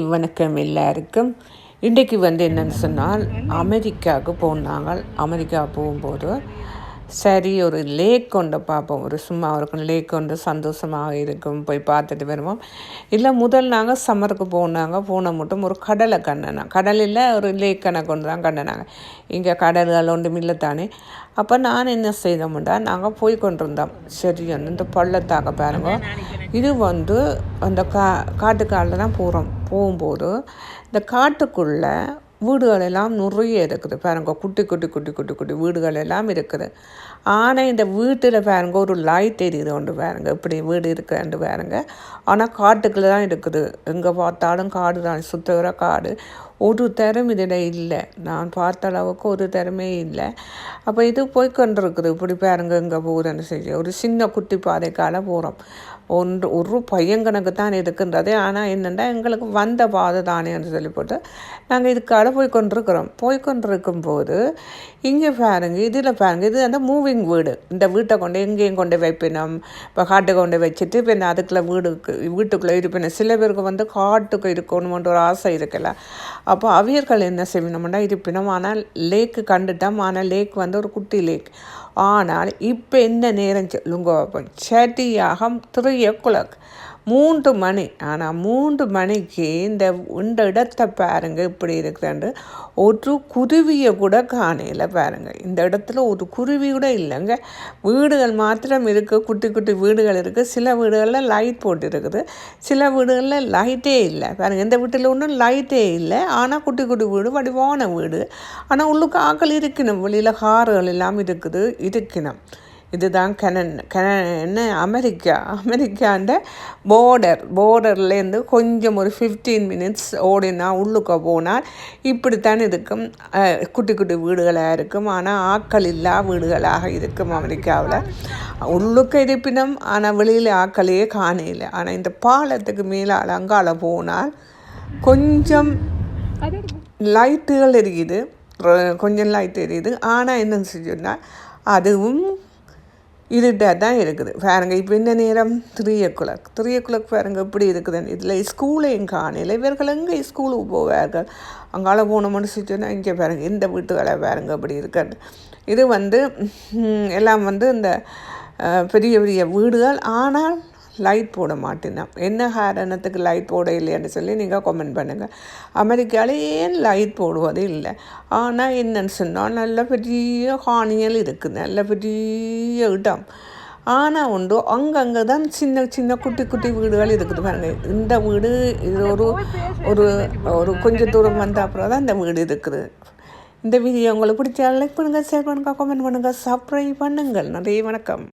வணக்கம் எல்லாருக்கும். இன்றைக்கு வந்து என்னன்னு சொன்னால் அமெரிக்காவுக்கு போனாங்க. அமெரிக்கா போகும்போது சரி ஒரு லேக் கொண்டு பார்ப்போம். ஒரு சும்மா இருக்கும் லேக் கொண்டு சந்தோஷமாக இருக்கும். போய் பார்த்துட்டு வருவோம். இல்லை முதல் நாங்கள் சம்மருக்கு போனாங்க. போன மட்டும் ஒரு கடலை கண்டனா கடலில் ஒரு லேக் கணக்கு கொண்டு தான் கண்டனாங்க இங்கே கடல்கள் ஒன்றும் இல்லை தானே. அப்போ நான் என்ன செய்தோம்டா நாங்கள் போய் கொண்டிருந்தோம். சரி வந்து இந்த பள்ளத்தாக்க பாருங்க. இது வந்து அந்த கா காட்டுக்காலில் தான் போகிறோம் போகும்போது இந்த காட்டுக்குள்ளே வீடுகள் எல்லாம் நிறைய இருக்குது பாருங்க. குட்டி குட்டி குட்டி குட்டி குட்டி வீடுகள் எல்லாம் இருக்குது. ஆனால் இந்த வீட்டில் பாருங்க ஒரு லைட் எரியுது ஒன்று பாருங்க. இப்படி வீடு இருக்குன்னு பாருங்க. ஆனால் காட்டுக்குள்ளே தான் இருக்குது. எங்கே பார்த்தாலும் காடு தான். சுற்றுகிற காடு. ஒரு தரம் இதில் இல்லை. நான் பார்த்த அளவுக்கு ஒரு தரமே இல்லை. அப்போ இது போய்கொண்டிருக்குது இப்படி பாருங்க இங்கே போகுதுன்னு சொல்லி ஒரு சின்ன குட்டி பாதைக்கால போகிறோம் ஒன்று ஒரு பையங்கணக்கு தான் இருக்கின்றது. ஆனால் என்னென்னா எங்களுக்கு வந்த பாதை தானேன்னு சொல்லி போட்டு நாங்கள் இதுக்காக போய் கொண்டிருக்கிறோம். போய் கொண்டிருக்கும் போது இங்கே பாருங்க இதில் பாருங்க இது அந்த மூவிங் வீடு. இந்த வீட்டை கொண்டு எங்கேயும் கொண்டு வைப்பினோம் இப்போ காட்டை கொண்டு வச்சுட்டு இப்போ அதுக்குள்ளே வீடுக்கு வீட்டுக்குள்ளே இருப்பினோம் சில பேருக்கு வந்து காட்டுக்கு இருக்கணுமென்ற ஒரு ஆசை இருக்கல அப்போ அவியர்கள் என்ன செய்யணும்னா இருப்பினோம் ஆனால் லேக்கு கண்டுட்டோம். ஆனால் லேக் வந்து ஒரு குட்டி லேக் ஆனால் இப்போ என்ன நேரம் சொல்லுங்க சரியாக த்ரீ ஓ மூன்று மணி. ஆனால் மூன்று மணிக்கு இந்த இந்த இடத்த பாருங்கள் இப்படி இருக்குதுண்டு. ஒரு குருவியை கூட காணையில் பாருங்கள் இந்த இடத்துல ஒரு குருவி கூட இல்லைங்க. வீடுகள் மாத்திரம் இருக்குது குட்டி குட்டி வீடுகள் இருக்குது சில வீடுகளில் லைட் போட்டு இருக்குது சில வீடுகளில் லைட்டே இல்லை. பாருங்கள் இந்த வீட்டில் ஒன்றும் லைட்டே இல்லை. ஆனால் குட்டி குட்டி வீடு வடிவான வீடு. ஆனால் உள்ளுக்கு ஆக்கள் இருக்கணும். வெளியில் கார்கள் எல்லாம் இருக்குது இருக்கணும். இதுதான் கனன் கன என்ன? அமெரிக்கா. அமெரிக்காண்ட போர்டர் போர்டர்லேருந்து கொஞ்சம் ஒரு ஃபிஃப்டீன் மினிட்ஸ் ஓடினா உள்ளுக்க போனால் இப்படித்தான் இருக்கும். குட்டி குட்டி வீடுகளாக இருக்கும். ஆனால் ஆக்கள் இல்லா வீடுகளாக இருக்கும் அமெரிக்காவில். உள்ளுக்க இருப்பினும் ஆனால் வெளியில் ஆக்களையே காணையில் ஆனால் இந்த பாலத்துக்கு மேலே அலங்கால போனால் கொஞ்சம் லைட்டுகள் எரியுது. கொஞ்சம் லைட் எரியுது. ஆனால் என்னன்னு சொன்னால் அதுவும் இருட்டாக தான் இருக்குது. பாருங்க இப்போ இந்த நேரம்? Three o'clock three o'clock பாருங்க எப்படி இருக்குதுன்னு இதில் ஸ்கூலையும் காணையில் இவர்கள் எங்கே ஸ்கூலுக்கு போவார்கள்? அங்கால போனோம்னு சொன்னா இங்கே பாருங்கள் இந்த வீட்டு வேலை பாருங்கள் அப்படி இருக்கிறது இது வந்து எல்லாம் வந்து இந்த பெரிய பெரிய வீடுகள். ஆனால் லைட் போட மாட்டேன்னா. என்ன காரணத்துக்கு லைட் போட இல்லைன்னு சொல்லி நீங்கள் கமெண்ட் பண்ணுங்கள் அமெரிக்காவில் ஏன் லைட் போடுவது இல்லை. ஆனால் என்னன்னு சொன்னால் நல்ல பெரிய காணியல் இருக்குது நல்ல பெரிய இடம். ஆனால் உண்டு அங்கங்கே தான் சின்ன சின்ன குட்டி குட்டி வீடுகள் இருக்குது பாருங்க. இந்த வீடு இது ஒரு ஒரு ஒரு கொஞ்சம் தூரம் வந்த அப்புறம் தான் இந்த வீடு இருக்குது. இந்த வீடியோ உங்களுக்கு பிடிச்சா லைக் பண்ணுங்கள் ஷேர் பண்ணுங்கள் கமெண்ட் பண்ணுங்கள் சப்ஸ்கிரைப் பண்ணுங்கள். நிறைய வணக்கம்.